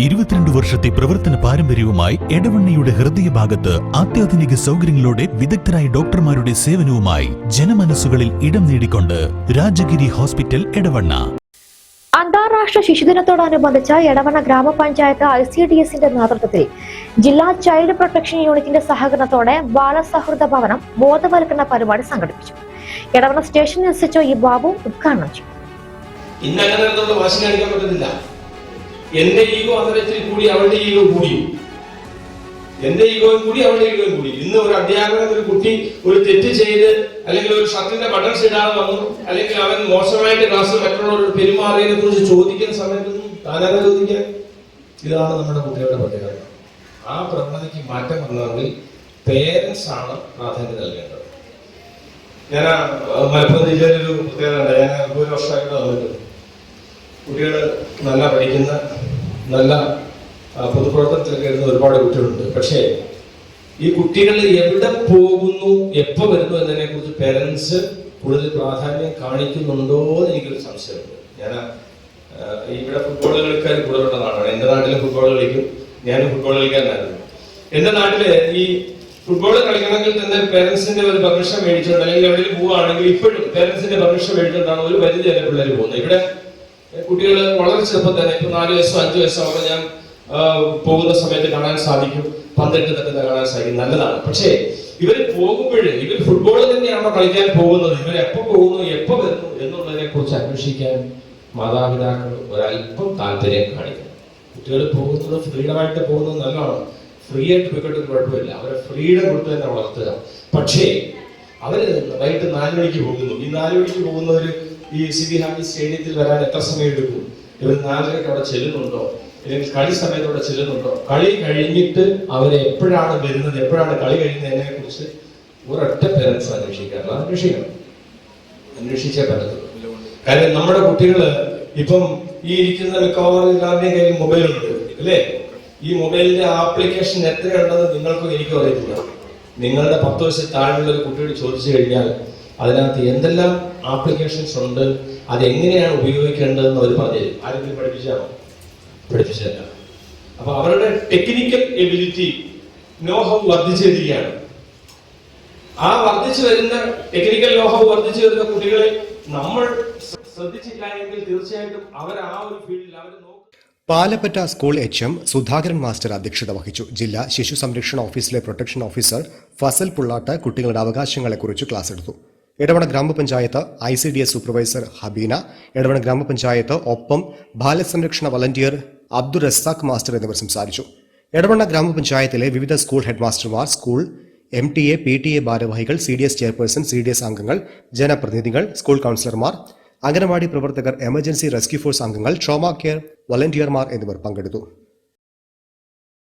ഇരുപത്തിരണ്ട് വർഷത്തെ പ്രവർത്തന പാരമ്പര്യവുമായി എടവണ്ണയുടെ ഹൃദയഭാഗത്ത് അത്യാധുനിക സൗകര്യങ്ങളോടെ വിദഗ്ധരായ ഡോക്ടർമാരുടെ സേവനവുമായി ജനമനസ്സുകളിൽ ഇടം നേടിക്കൊണ്ട് രാജഗിരി ഹോസ്പിറ്റൽ എടവണ്ണ. അന്താരാഷ്ട്ര ശിശുദിനത്തോടനുബന്ധിച്ച് എടവണ്ണ ഗ്രാമപഞ്ചായത്ത് ഐ സി ഡി എസിന്റെ നേതൃത്വത്തിൽ ജില്ലാ ചൈൽഡ് പ്രൊട്ടക്ഷൻ യൂണിറ്റിന്റെ സഹകരണത്തോടെ ബാലസൗഹൃദ ഭവനം ബോധവൽക്കരണ പരിപാടി സംഘടിപ്പിച്ചു. Edavanna station S H E Babu ഉദ്ഘാടനം ചെയ്തു. ഇന്ന് അങ്ങനെ വാശി കാണിക്കാൻ പറ്റുന്നില്ല. എന്റെ ഈഗോ അന്തരത്തിൽ കൂടി അവളുടെ ഈഗോ കൂടി. എന്റെ ഈഗോയും കൂടി അവളുടെ ഈഗോയും കൂടി. ഇന്ന് ഒരു അധ്യാപകൻ ഒരു കുട്ടി ഒരു തെറ്റ് ചെയ്ത് അല്ലെങ്കിൽ ഒരു ഷർട്ടിന്റെ ബട്ടൺസ് ഇടാതെ വന്നു അല്ലെങ്കിൽ അവൻ മോശമായിട്ട് ക്ലാസ്സിൽ മറ്റുള്ളവരോട് പെരുമാറിയതിനെ കുറിച്ച് ചോദിക്കുന്ന സമയത്തൊന്നും താനാരെ ചോദിക്കാൻ ഇതാണ് നമ്മുടെ കുട്ടികളുടെ പ്രത്യേകത ആ പ്രവണതയ്ക്ക് മാറ്റം വന്നതെങ്കിൽ പേരൻസ് ആണ് പ്രാധാന്യം നൽകേണ്ടത്. ഞാൻ മലപ്പുറം ജില്ലയിലൊരു പ്രത്യേകത ഞാൻ ഒരു വർഷമായിട്ട് വന്നിട്ടുണ്ട് കുട്ടികൾ നല്ല പഠിക്കുന്ന നല്ല പൊതുപ്രവർത്തനത്തിലൊക്കെ ഒരുപാട് കുട്ടികളുണ്ട്. പക്ഷേ ഈ കുട്ടികൾ എവിടെ പോകുന്നു എപ്പോൾ വരുന്നു എന്നതിനെ കുറിച്ച് പേരൻസ് കൂടുതൽ പ്രാധാന്യം കാണിക്കുന്നുണ്ടോ എന്ന് എനിക്കൊരു സംശയമുണ്ട്. ഞാൻ ഇവിടെ ഫുട്ബോൾ കളിക്കാൻ കൂടുതലുള്ള നാടാണ് എന്റെ നാട്ടിലെ ഫുട്ബോൾ കളിക്കും. ഞാനും ഫുട്ബോൾ കളിക്കാനായിരുന്നു എന്റെ നാട്ടിൽ ഈ ഫുട്ബോൾ കളിക്കണമെങ്കിൽ തന്നെ പേരൻസിന്റെ ഒരു പെർമിഷൻ മേടിച്ചുകൊണ്ട് അല്ലെങ്കിൽ എവിടെയെങ്കിലും പോവുകയാണെങ്കിൽ ഇപ്പോഴും പേരൻസിന്റെ പെർമിഷൻ മേടിച്ചുകൊണ്ടാണ് ഒരു പരിധി വരെ പിള്ളേർ പോകുന്നത്. ഇവിടെ കുട്ടികൾ വളരെ ചെറുപ്പം തന്നെ ഇപ്പൊ നാല് വയസ്സോ അഞ്ചു വയസ്സോ അവിടെ ഞാൻ പോകുന്ന സമയത്ത് കാണാൻ സാധിക്കും. പന്തിട്ട് തന്നെ കാണാൻ സാധിക്കും. നല്ലതാണ്. പക്ഷേ ഇവർ പോകുമ്പോൾ ഇവർ ഫുട്ബോൾ തന്നെയാണോ കളിക്കാൻ പോകുന്നത്? ഇവർ എപ്പോ പോകുന്നു എപ്പോ വരുന്നു എന്നുള്ളതിനെ കുറിച്ച് അന്വേഷിക്കാൻ മാതാപിതാക്കൾ ഒരല്പം താല്പര്യം കാണിക്കണം. കുട്ടികൾ പോകുന്നത് ഫ്രീഡമായിട്ട് പോകുന്നത് നല്ലതാണ്. ഫ്രീ ആയിട്ട് പോയിക്കോട്ടെ കുഴപ്പമില്ല. അവരെ ഫ്രീഡം കൊടുത്ത് തന്നെ വളർത്തുക. പക്ഷേ അവർ വൈകിട്ട് നാല് മണിക്ക് പോകുന്നു. ഈ നാല് മണിക്ക് പോകുന്നവര് ഈ സി ബി ഹാമി സ്റ്റേഡിയത്തിൽ വരാൻ എത്ര സമയം എടുക്കും ഇവർ നാലരയ്ക്ക് അവിടെ ചെല്ലുന്നുണ്ടോ? അല്ലെങ്കിൽ കളി സമയത്ത് അവിടെ ചെല്ലുന്നുണ്ടോ? കളി കഴിഞ്ഞിട്ട് അവരെ എപ്പോഴാണ് വരുന്നത്? എപ്പോഴാണ് കളി കഴിയുന്നതിനെ കുറിച്ച് ഒരൊറ്റ പേരൻസ് അന്വേഷിക്കാറില്ല. അന്വേഷിക്കണം. അന്വേഷിച്ചേ പറ്റത്തുള്ളൂ. കാര്യം നമ്മുടെ കുട്ടികൾ ഇപ്പം ഈ ഇരിക്കുന്ന മിക്കവാറും കയ്യിൽ മൊബൈൽ ഉണ്ട് അല്ലേ? ഈ മൊബൈലിന്റെ ആപ്ലിക്കേഷൻ എത്രയുണ്ടെന്ന് നിങ്ങൾക്കും എനിക്കും അറിയത്തില്ല. നിങ്ങളുടെ പത്ത് വയസ്സിൽ താഴെയുള്ള ഒരു കുട്ടിയോട് ചോദിച്ചു കഴിഞ്ഞാൽ അതിനകത്ത് എന്തെല്ലാം ആപ്ലിക്കേഷൻസ് ഉണ്ട് അത് എങ്ങനെയാണ് ഉപയോഗിക്കേണ്ടതെന്ന് അവർ പറഞ്ഞു ആരെങ്കിലും പഠിപ്പിച്ചാണോ പഠിപ്പിച്ചതല്ല. അപ്പൊ അവരുടെ ടെക്നിക്കൽ എബിലിറ്റി നോഹം വർദ്ധിച്ചു വരികയാണ്. ആ വർദ്ധിച്ചു വരുന്ന ടെക്നിക്കൽ ലോഹം വർദ്ധിച്ചു വരുന്ന കുട്ടികളെ നമ്മൾ ശ്രദ്ധിച്ചില്ല എങ്കിൽ തീർച്ചയായിട്ടും അവർ ആ ഒരു ഫീൽഡിൽ അവർ Palappatta school H M Sudhakaran master അധ്യക്ഷത വഹിച്ചു. ജില്ലാ ശിശു സംരക്ഷണ ഓഫീസിലെ പ്രൊട്ടക്ഷൻ ഓഫീസർ ഫസൽ പുള്ളാട്ട് കുട്ടികളുടെ അവകാശങ്ങളെക്കുറിച്ച് ക്ലാസ് എടുത്തു. എടവണ ഗ്രാമപഞ്ചായത്ത് I C D S supervisor Habeena Edavanna ഗ്രാമപഞ്ചായത്ത് ഒപ്പം ബാലസംരക്ഷണ വളണ്ടിയർ അബ്ദുൾ റസാഖ് മാസ്റ്റർ എന്നിവർ സംസാരിച്ചു. എടവണ്ണ ഗ്രാമപഞ്ചായത്തിലെ വിവിധ school ഹെഡ്മാസ്റ്റർമാർ school M T A P T A ഭാരവാഹികൾ C D S chairperson C D S അംഗങ്ങൾ ജനപ്രതിനിധികൾ സ്കൂൾ കൗൺസിലർമാർ അംഗനവാടി പ്രവർത്തകർ എമർജൻസി റെസ്ക്യൂ ഫോഴ്സ് അംഗങ്ങൾ ട്രോമ കെയർ വളണ്ടിയർമാർ എന്നിവർ പങ്കെടുത്തു.